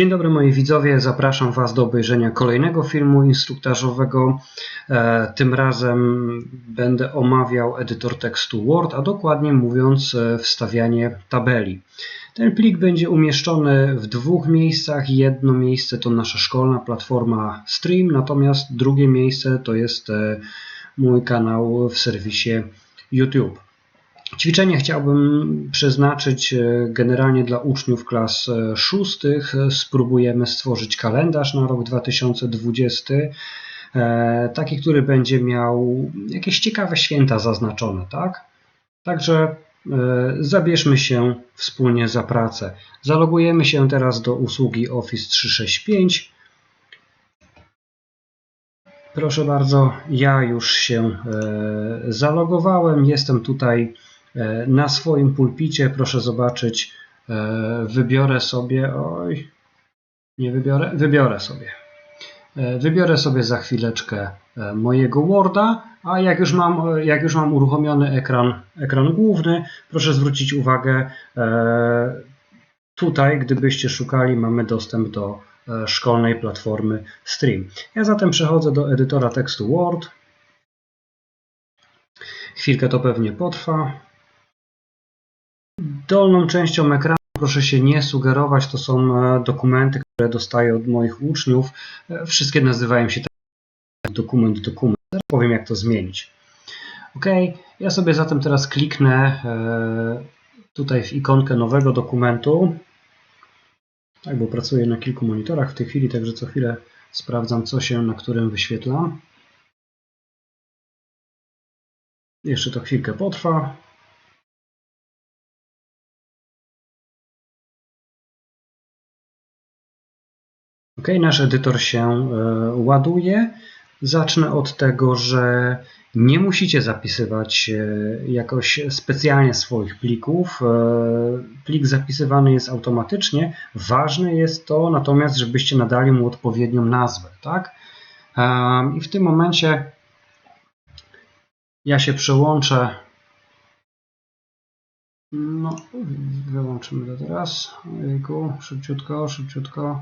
Dzień dobry moi widzowie, zapraszam Was do obejrzenia kolejnego filmu instruktażowego. E, Tym razem będę omawiał edytor tekstu Word, a dokładnie mówiąc e, wstawianie tabeli. Ten plik będzie umieszczony w dwóch miejscach. Jedno miejsce to nasza szkolna platforma Stream, natomiast drugie miejsce to jest e, mój kanał w serwisie YouTube. Ćwiczenie chciałbym przeznaczyć e, generalnie dla uczniów klas e, szóstych. Spróbujemy stworzyć kalendarz na rok 2020, e, taki, który będzie miał jakieś ciekawe święta zaznaczone, tak? Także zabierzmy się wspólnie za pracę. Zalogujemy się teraz do usługi Office 365. Proszę bardzo, ja już się zalogowałem. Jestem tutaj na swoim pulpicie, proszę zobaczyć, e, wybiorę sobie, oj, nie wybiorę, wybiorę sobie. E, wybiorę sobie za chwileczkę mojego Worda, a jak już mam, jak już mam uruchomiony ekran, ekran główny, proszę zwrócić uwagę, tutaj, gdybyście szukali, mamy dostęp do szkolnej platformy Stream. Ja zatem przechodzę do edytora tekstu Word. Chwilkę to pewnie potrwa. Dolną częścią ekranu proszę się nie sugerować, to są e, dokumenty, które dostaję od moich uczniów. E, wszystkie nazywają się tak dokument, dokument. Powiem jak to zmienić. Ok, ja sobie zatem teraz kliknę e, tutaj w ikonkę nowego dokumentu. Tak, bo pracuję na kilku monitorach w tej chwili, także co chwilę sprawdzam, co się na którym wyświetla. Jeszcze to chwilkę potrwa. Ok, nasz edytor się e, ładuje. Zacznę od tego, że nie musicie zapisywać e, jakoś specjalnie swoich plików. E, plik zapisywany jest automatycznie. Ważne jest to natomiast, żebyście nadali mu odpowiednią nazwę. Tak? I w tym momencie ja się przełączę. No, wyłączymy to teraz. Ojejku, szybciutko, szybciutko.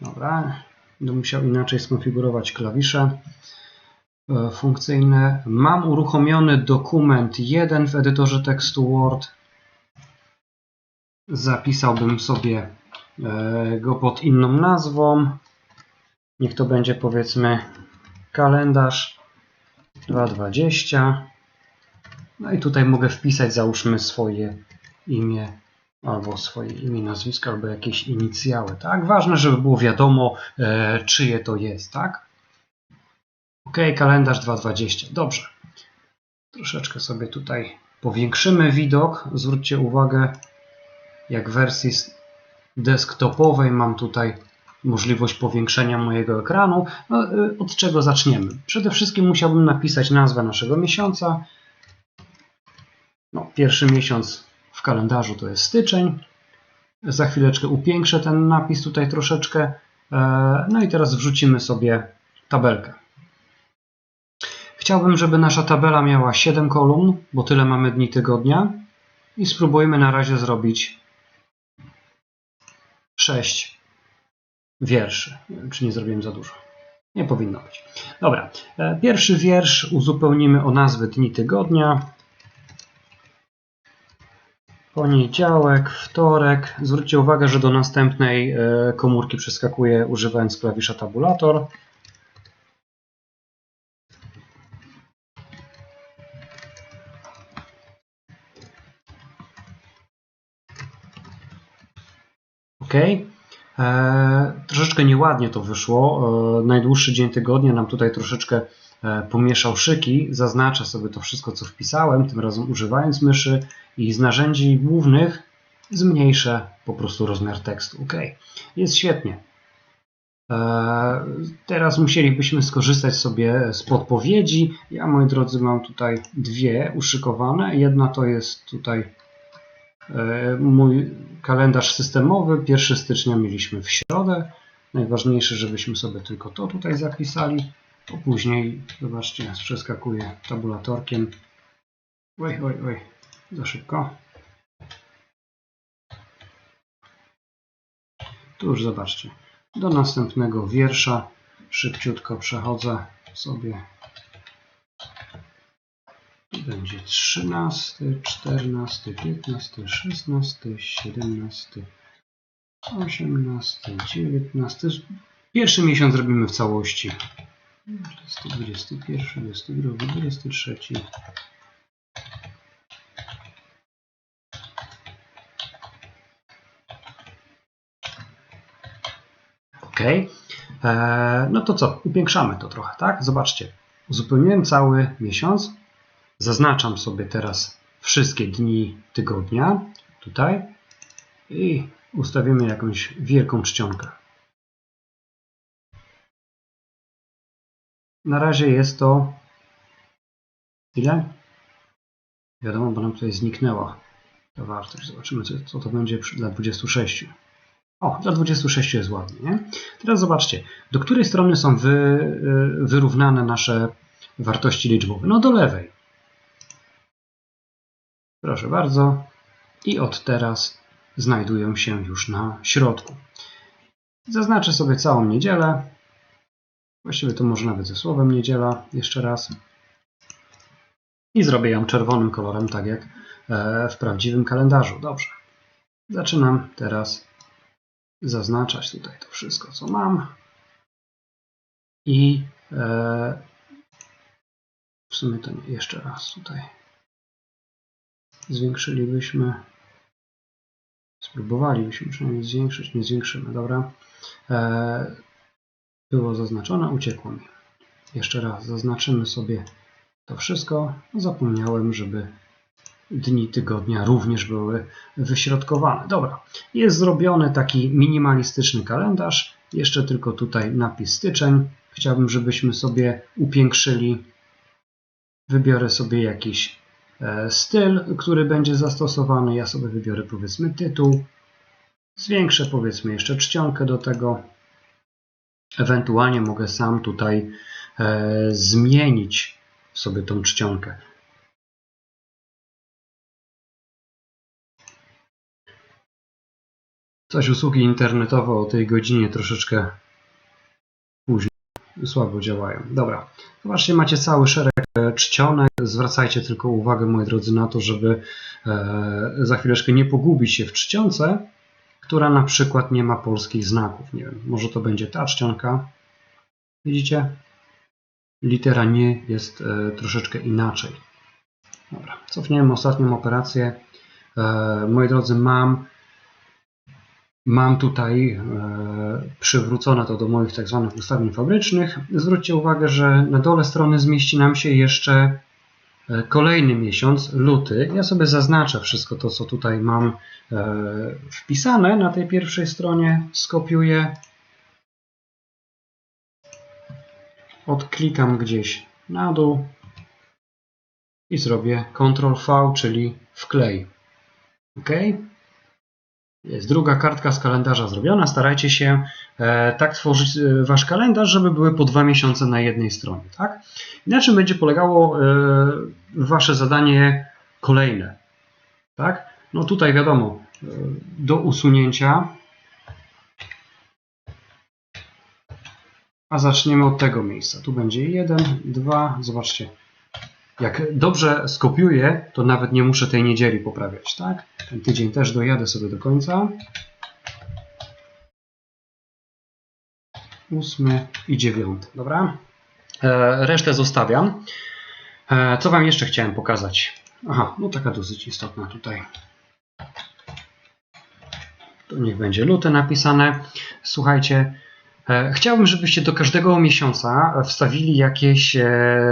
Dobra, będę musiał inaczej skonfigurować klawisze e, funkcyjne. Mam uruchomiony dokument 1 w edytorze tekstu Word. Zapisałbym sobie e, go pod inną nazwą. Niech to będzie powiedzmy kalendarz 2020. No i tutaj mogę wpisać załóżmy swoje imię albo swoje imię, nazwisko, albo jakieś inicjały, tak? Ważne, żeby było wiadomo, e, czyje to jest, tak? OK, kalendarz 2.20. Dobrze. Troszeczkę sobie tutaj powiększymy widok. Zwróćcie uwagę, jak w wersji desktopowej mam tutaj możliwość powiększenia mojego ekranu. No, e, od czego zaczniemy? Przede wszystkim musiałbym napisać nazwę naszego miesiąca. No, pierwszy miesiąc w kalendarzu to jest styczeń. Za chwileczkę upiększę ten napis tutaj troszeczkę. E, no i teraz wrzucimy sobie tabelkę. Chciałbym, żeby nasza tabela miała 7 kolumn, bo tyle mamy dni tygodnia. I spróbujmy na razie zrobić 6 wierszy. Nie wiem, czy nie zrobiłem za dużo. Nie powinno być. Dobra, e, pierwszy wiersz uzupełnimy o nazwy dni tygodnia. Poniedziałek, wtorek. Zwróćcie uwagę, że do następnej e, komórki przeskakuję używając klawisza tabulator. OK. E, troszeczkę nieładnie to wyszło. E, najdłuższy dzień tygodnia nam tutaj troszeczkę pomieszał szyki. Zaznaczę sobie to wszystko, co wpisałem, tym razem używając myszy i z narzędzi głównych zmniejszę po prostu rozmiar tekstu. OK, jest świetnie. E, teraz musielibyśmy skorzystać sobie z podpowiedzi. Ja, moi drodzy, mam tutaj dwie uszykowane. Jedna to jest tutaj e, mój kalendarz systemowy. 1 stycznia mieliśmy w środę. Najważniejsze, żebyśmy sobie tylko to tutaj zapisali. To później, zobaczcie, przeskakuję tabulatorkiem. Oj, oj, oj, za szybko. Tu już zobaczcie. Do następnego wiersza szybciutko przechodzę sobie. Tu będzie 13, 14, 15, 16, 17, 18, 19. Pierwszy miesiąc robimy w całości. 21, 22, 23. Ok. No to co? Upiększamy to trochę, tak? Zobaczcie. Uzupełniłem cały miesiąc. Zaznaczam sobie teraz wszystkie dni tygodnia. Tutaj. I ustawimy jakąś wielką czcionkę. Na razie jest to ile? Wiadomo, bo nam tutaj zniknęła ta wartość. Zobaczymy, co, to będzie dla 26. O, dla 26 jest ładnie. Nie? Teraz zobaczcie, do której strony są wy, y, wyrównane nasze wartości liczbowe. No do lewej. Proszę bardzo. I od teraz znajdują się już na środku. Zaznaczę sobie całą niedzielę. Właściwie to może nawet ze słowem niedziela. Jeszcze raz. I zrobię ją czerwonym kolorem, tak jak e, w prawdziwym kalendarzu. Dobrze. Zaczynam teraz zaznaczać tutaj to wszystko, co mam. I e, w sumie to nie, jeszcze raz tutaj zwiększylibyśmy, spróbowalibyśmy przynajmniej zwiększyć, nie zwiększymy, dobra. Było zaznaczone, uciekło mi. Jeszcze raz zaznaczymy sobie to wszystko. Zapomniałem, żeby dni tygodnia również były wyśrodkowane. Dobra, jest zrobiony taki minimalistyczny kalendarz. Jeszcze tylko tutaj napis styczeń. Chciałbym, żebyśmy sobie upiększyli. Wybiorę sobie jakiś e, styl, który będzie zastosowany. Ja sobie wybiorę powiedzmy tytuł. Zwiększę powiedzmy jeszcze czcionkę do tego. Ewentualnie mogę sam tutaj e, zmienić sobie tą czcionkę. Coś usługi internetowe o tej godzinie troszeczkę później słabo działają. Dobra, zobaczcie, macie cały szereg e, czcionek. Zwracajcie tylko uwagę, moi drodzy, na to, żeby e, za chwileczkę nie pogubić się w czcionce, która na przykład nie ma polskich znaków. Nie wiem, może to będzie ta czcionka. Widzicie? Litera nie jest e, troszeczkę inaczej. Dobra, cofniemy ostatnią operację. Moi drodzy, mam Mam tutaj e, przywrócone to do moich tak zwanych ustawień fabrycznych. Zwróćcie uwagę, że na dole strony zmieści nam się jeszcze e, kolejny miesiąc, luty. Ja sobie zaznaczę wszystko to, co tutaj mam e, wpisane na tej pierwszej stronie. Skopiuję. Odklikam gdzieś na dół i zrobię Ctrl V, czyli wklej. OK. Jest druga kartka z kalendarza zrobiona. Starajcie się e, tak tworzyć e, wasz kalendarz, żeby były po dwa miesiące na jednej stronie. Tak? I na czym będzie polegało e, wasze zadanie kolejne? Tak? No tutaj wiadomo, do usunięcia. A zaczniemy od tego miejsca. Tu będzie 1, 2, zobaczcie, jak dobrze skopiuję, to nawet nie muszę tej niedzieli poprawiać, tak? Ten tydzień też dojadę sobie do końca. Ósmy i dziewiąty, dobra? E, resztę zostawiam. E, co Wam jeszcze chciałem pokazać? Aha, no taka dosyć istotna tutaj. To niech będzie luty napisane. Słuchajcie, chciałbym, żebyście do każdego miesiąca wstawili jakieś e,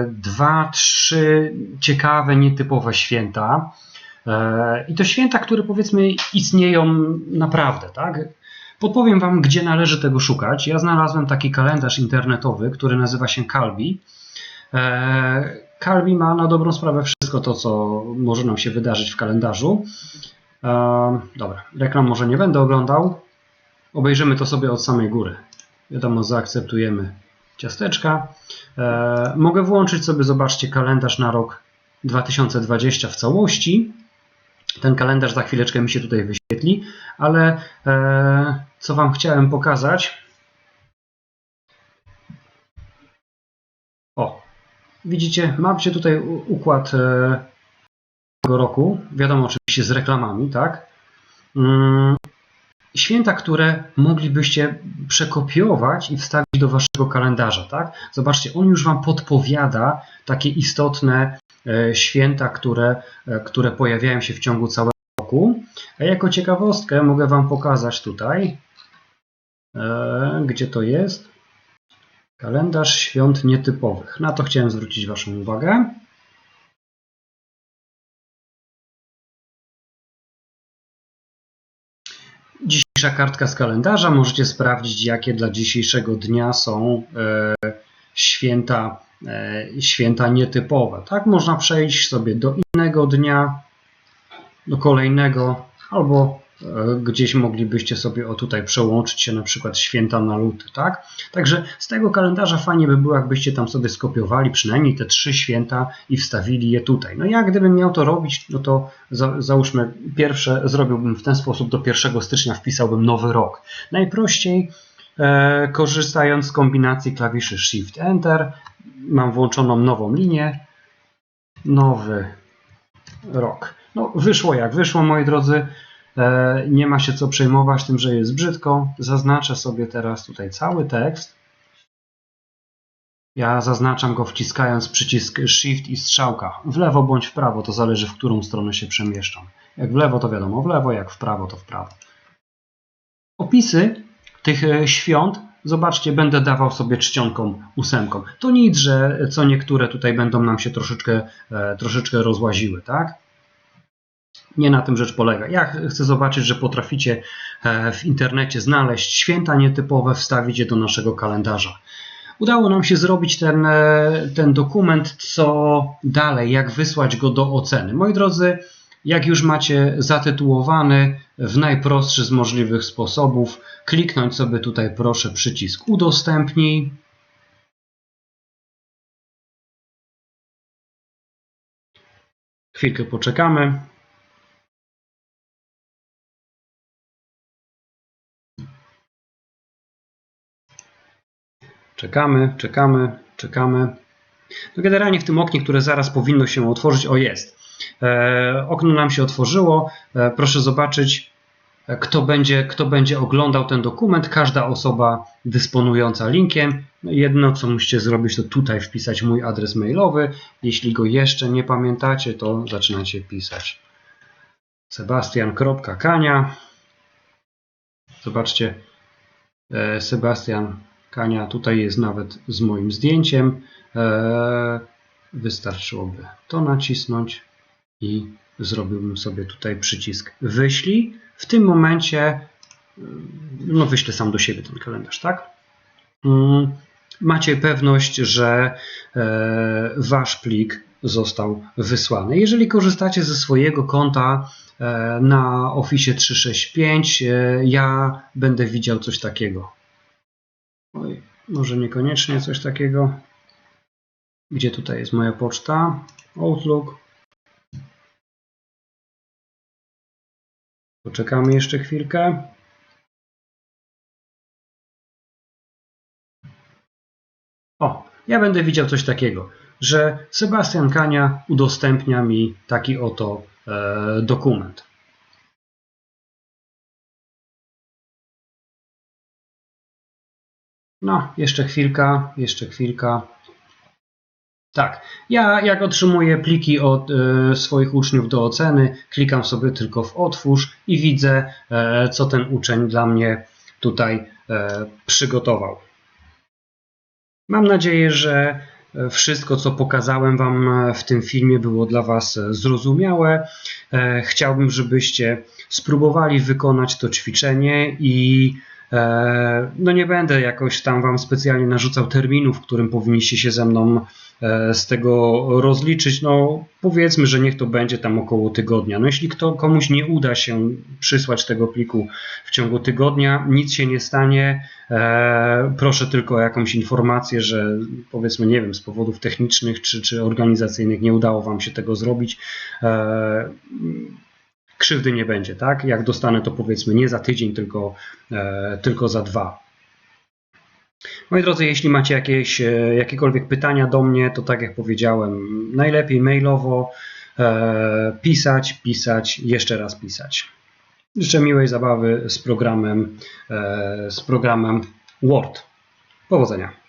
dwa, trzy ciekawe, nietypowe święta. E, I to święta, które powiedzmy istnieją naprawdę, tak? Podpowiem Wam, gdzie należy tego szukać. Ja znalazłem taki kalendarz internetowy, który nazywa się Kalbi. Kalbi ma na dobrą sprawę wszystko to, co może nam się wydarzyć w kalendarzu. Dobra, reklam może nie będę oglądał. Obejrzymy to sobie od samej góry. Wiadomo, zaakceptujemy ciasteczka. E, mogę włączyć sobie, zobaczcie, kalendarz na rok 2020 w całości. Ten kalendarz za chwileczkę mi się tutaj wyświetli, ale e, co Wam chciałem pokazać. O, widzicie, macie tutaj układ e, tego roku. Wiadomo, oczywiście z reklamami, tak? Mm, święta, które moglibyście przekopiować i wstawić do waszego kalendarza, tak? Zobaczcie, on już wam podpowiada takie istotne e, święta, które, e, które pojawiają się w ciągu całego roku. A jako ciekawostkę mogę wam pokazać tutaj, e, gdzie to jest. Kalendarz świąt nietypowych. Na to chciałem zwrócić waszą uwagę. Dzisiejsza kartka z kalendarza. Możecie sprawdzić, jakie dla dzisiejszego dnia są e, święta, e, święta nietypowe. Tak, można przejść sobie do innego dnia, do kolejnego, albo gdzieś moglibyście sobie o tutaj przełączyć się na przykład święta na luty, tak? Także z tego kalendarza fajnie by było, jakbyście tam sobie skopiowali przynajmniej te trzy święta i wstawili je tutaj. No ja gdybym miał to robić, no to za, załóżmy pierwsze zrobiłbym w ten sposób, do 1 stycznia wpisałbym nowy rok. Najprościej e, korzystając z kombinacji klawiszy Shift Enter mam włączoną nową linię, nowy rok. No wyszło jak wyszło moi drodzy. E, nie ma się co przejmować tym, że jest brzydko. Zaznaczę sobie teraz tutaj cały tekst. Ja zaznaczam go wciskając przycisk Shift i strzałka. W lewo bądź w prawo, to zależy w którą stronę się przemieszczam. Jak w lewo to wiadomo w lewo, jak w prawo to w prawo. Opisy tych e, świąt, zobaczcie, będę dawał sobie czcionką ósemką. To nic, że co niektóre tutaj będą nam się troszeczkę, e, troszeczkę rozłaziły, tak? Nie na tym rzecz polega. Ja chcę zobaczyć, że potraficie e, w internecie znaleźć święta nietypowe, wstawić je do naszego kalendarza. Udało nam się zrobić ten, e, ten dokument, co dalej, jak wysłać go do oceny. Moi drodzy, jak już macie zatytułowany w najprostszy z możliwych sposobów, kliknąć sobie tutaj proszę przycisk udostępnij. Chwilkę poczekamy. Czekamy, czekamy, czekamy. No generalnie w tym oknie, które zaraz powinno się otworzyć, o jest. E, okno nam się otworzyło. E, proszę zobaczyć, e, kto będzie, kto będzie oglądał ten dokument. Każda osoba dysponująca linkiem. No jedno, co musicie zrobić, to tutaj wpisać mój adres mailowy. Jeśli go jeszcze nie pamiętacie, to zaczynacie pisać sebastian.kania. Zobaczcie, Sebastian Kania tutaj jest nawet z moim zdjęciem. E, wystarczyłoby to nacisnąć i zrobiłbym sobie tutaj przycisk wyślij. W tym momencie e, no wyślę sam do siebie ten kalendarz, tak? Mm, macie pewność, że e, wasz plik został wysłany. Jeżeli korzystacie ze swojego konta na Office 365, ja będę widział coś takiego. Oj, może niekoniecznie coś takiego. Gdzie tutaj jest moja poczta? Outlook. Poczekamy jeszcze chwilkę. O, ja będę widział coś takiego, że Sebastian Kania udostępnia mi taki oto e, dokument. No, jeszcze chwilka, jeszcze chwilka. Tak, ja jak otrzymuję pliki od y, swoich uczniów do oceny, klikam sobie tylko w otwórz i widzę, e, co ten uczeń dla mnie tutaj e, przygotował. Mam nadzieję, że wszystko, co pokazałem Wam w tym filmie, było dla Was zrozumiałe. E, chciałbym, żebyście spróbowali wykonać to ćwiczenie i E, no nie będę jakoś tam Wam specjalnie narzucał terminu, w którym powinniście się ze mną e, z tego rozliczyć. No powiedzmy, że niech to będzie tam około tygodnia. No jeśli kto, komuś nie uda się przysłać tego pliku w ciągu tygodnia, nic się nie stanie. E, proszę tylko o jakąś informację, że powiedzmy, nie wiem, z powodów technicznych czy, czy organizacyjnych nie udało Wam się tego zrobić krzywdy nie będzie, tak? Jak dostanę to powiedzmy nie za tydzień, tylko, e, tylko za dwa. Moi drodzy, jeśli macie jakieś, e, jakiekolwiek pytania do mnie, to tak jak powiedziałem, najlepiej mailowo e, pisać, pisać, jeszcze raz pisać. Życzę miłej zabawy z programem, z programem Word. Powodzenia.